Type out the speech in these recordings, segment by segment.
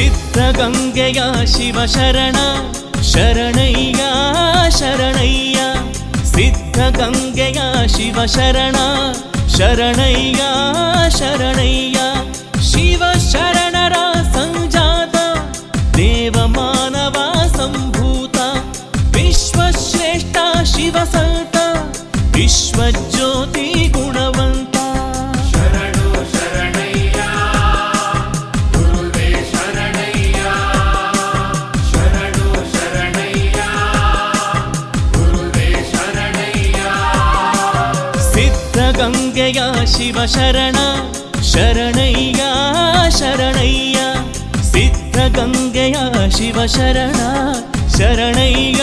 ಸಿದ್ಧಗಂಗೆಯ ಶಿವ ಶರಣ ಶರಣಯ್ಯ ಶರಣಯ್ಯ ಸಿದ್ಧಗಂಗೆಯ ಶಿವ ಶರಣ ಶರಣಯ್ಯ ಶರಣಯ್ಯ ಶಿವ ಶರಣರ ಸಂಜಾತ ದೇವ ಮಾನವ ಸಂಭೂತ ವಿಶ್ವಶ್ರೇಷ್ಠ ಶಿವ ಸಂತ ವಿಶ್ವಜ್ಯೋತಿ ಸಿದ್ಧಗಂಗೆಯ ಶಿವ ಶರಣ ಶರಣಯ್ಯ ಶರಣಯ್ಯ ಸಿದ್ಧಗಂಗೆಯ ಶಿವ ಶರಣ ಶರಣಯ್ಯ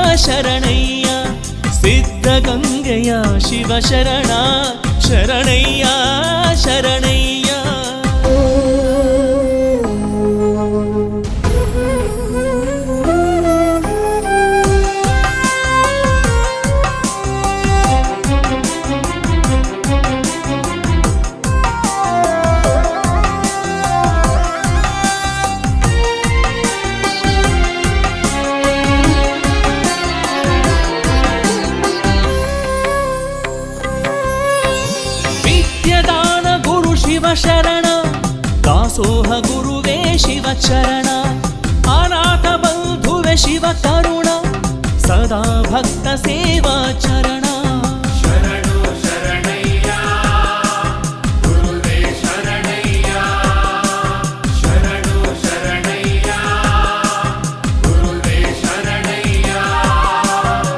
சரணய்யா சித்த கங்கையா? சிவசரணா ಶಿವ ಶರಣ ದಾಸೋಹ ಗುರುವೇ ಶಿವ ಚರಣ ಅನಾಥ ಬಂಧುವೆ ಶಿವ ಕರುಣ ಸದಾ ಭಕ್ತ ಸೇವಾ ಚರಣ